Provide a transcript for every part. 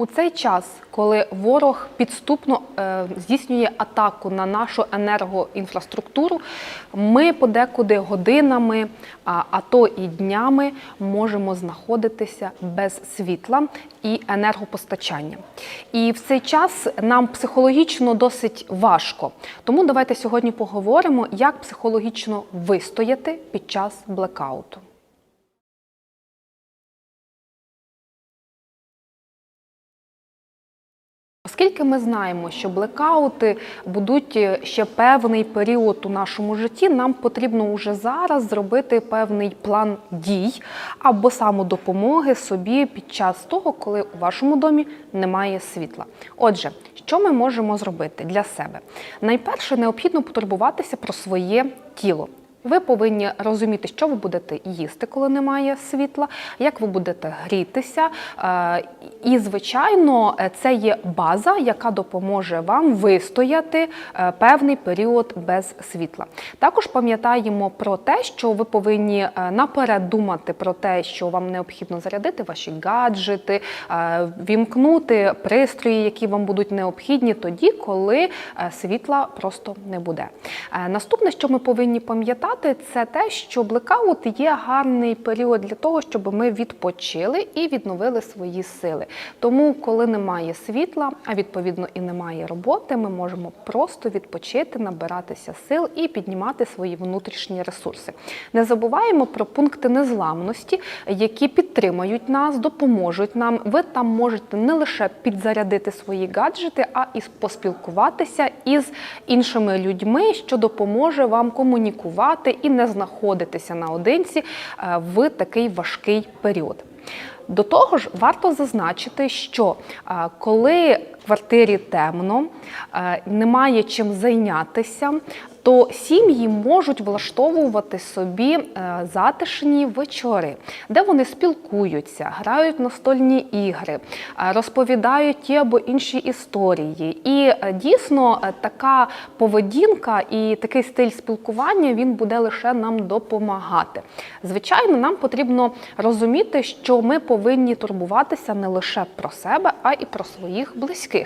У цей час, коли ворог підступно е, здійснює атаку на нашу енергоінфраструктуру, ми подекуди годинами, а, а то і днями можемо знаходитися без світла і енергопостачання. І в цей час нам психологічно досить важко. Тому давайте сьогодні поговоримо, як психологічно вистояти під час блекауту. Оскільки ми знаємо, що блекаути будуть е, ще певний період у нашому житті, нам потрібно вже зараз зробити певний план дій або самодопомоги собі під час того, коли у вашому домі немає світла. Отже, що ми можемо зробити для себе? Найперше необхідно потурбуватися про своє тіло. Ви повинні розуміти, що ви будете їсти, коли немає світла, як ви будете грітися. Е, І, звичайно, це є база, яка допоможе вам вистояти е, певний період без світла. Також пам'ятаємо про те, що ви повинні е, наперед думати про те, що вам необхідно зарядити ваші гаджети, вімкнути пристрої, які вам будуть необхідні тоді, коли світла просто не буде. Наступне, що ми повинні пам'ятати, це те, що блекаут є гарний період для того, щоб ми відпочили і відновили свої сили. Тому, коли немає світла, а відповідно і немає роботи, ми можемо просто відпочити, набиратися сил і піднімати свої внутрішні ресурси. Не забуваємо про пункти незламності, які підтримають нас, допоможуть нам. Ви там можете не лише підзарядити свої гаджети, а і поспілкуватися із іншими людьми, що допоможе вам комунікувати і не знаходитися наодинці е, в такий важкий період. До того ж, варто зазначити, що е, коли квартирі темно, е, немає чим зайнятися, то сім'ї можуть влаштовувати собі е, затишні вечори, де вони спілкуються, грають настольні ігри, е, розповідають ті або інші історії. І дійсно така поведінка і такий стиль спілкування він буде лише нам допомагати. Звичайно, нам потрібно розуміти, що ми повинні турбуватися не лише про себе, а і про своїх близьких.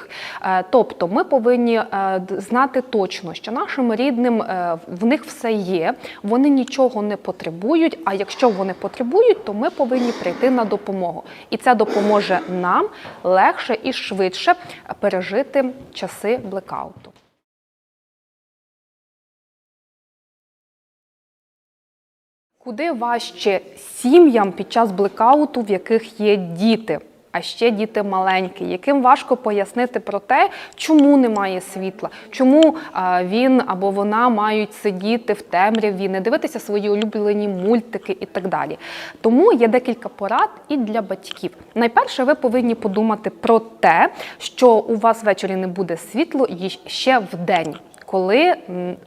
Е, Тобто, ми повинні е, знати точно, що нашим рідним е, в них все є, вони нічого не потребують. А якщо вони потребують, то ми повинні прийти на допомогу. І це допоможе нам легше і швидше пережити часи блекауту. Куди важче сім'ям під час блекауту, в яких є діти, а ще діти маленькі, яким важко пояснити про те, чому немає світла, чому він або вона мають сидіти в темряві, не дивитися свої улюблені мультики і так далі. Тому є декілька порад і для батьків. Найперше, ви повинні подумати про те, що у вас ввечері не буде світло і ще день коли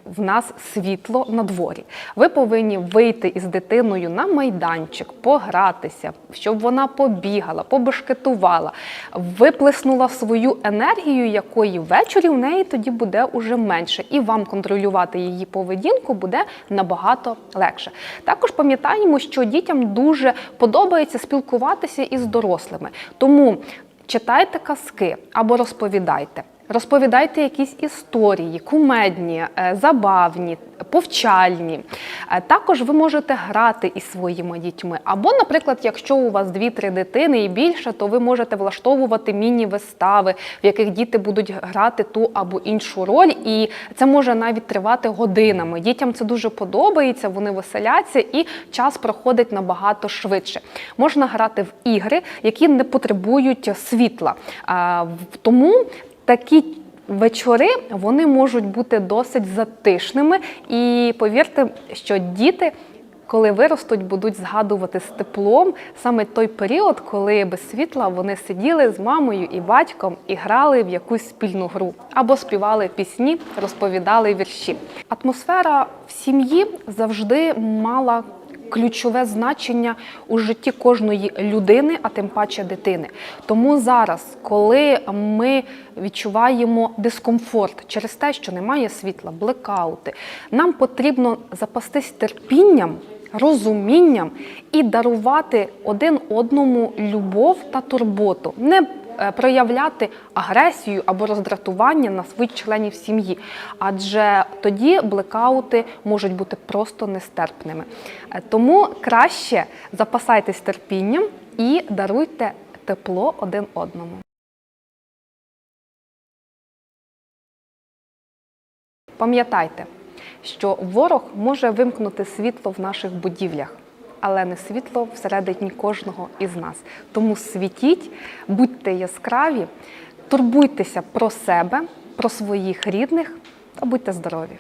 в нас світло на дворі. Ви повинні вийти із дитиною на майданчик, погратися, щоб вона побігала, побешкетувала, виплеснула свою енергію, якої ввечері в неї тоді буде уже менше, і вам контролювати її поведінку буде набагато легше. Також пам'ятаємо, що дітям дуже подобається спілкуватися із дорослими. Тому читайте казки або розповідайте. Розповідайте якісь історії, кумедні, е, забавні, повчальні. Е, Також ви можете грати із своїми дітьми. Або, наприклад, якщо у вас дві-три дитини і більше, то ви можете влаштовувати міні-вистави, в яких діти будуть грати ту або іншу роль, і це може навіть тривати годинами. Дітям це дуже подобається, вони веселяться і час проходить набагато швидше. Можна грати в ігри, які не потребують світла. Тому такі вечори вони можуть бути досить затишними. І повірте, що діти. Коли виростуть, будуть згадувати з теплом саме той період, коли без світла вони сиділи з мамою і батьком і грали в якусь спільну гру або співали пісні, розповідали вірші. Атмосфера в сім'ї завжди мала ключове значення у житті кожної людини, а тим паче дитини. Тому зараз, коли ми відчуваємо дискомфорт через те, що немає світла, блекаути, нам потрібно запастись терпінням. Розумінням і дарувати один одному любов та турботу, не проявляти агресію або роздратування на своїх членів сім'ї, адже тоді блекаути можуть бути просто нестерпними. Е, Тому краще запасайтесь терпінням і даруйте тепло один одному. Пам'ятайте, що ворог може вимкнути світло в наших будівлях, але не світло всередині кожного із нас. Тому світіть, будьте яскраві, турбуйтеся про себе, про своїх рідних та будьте здорові!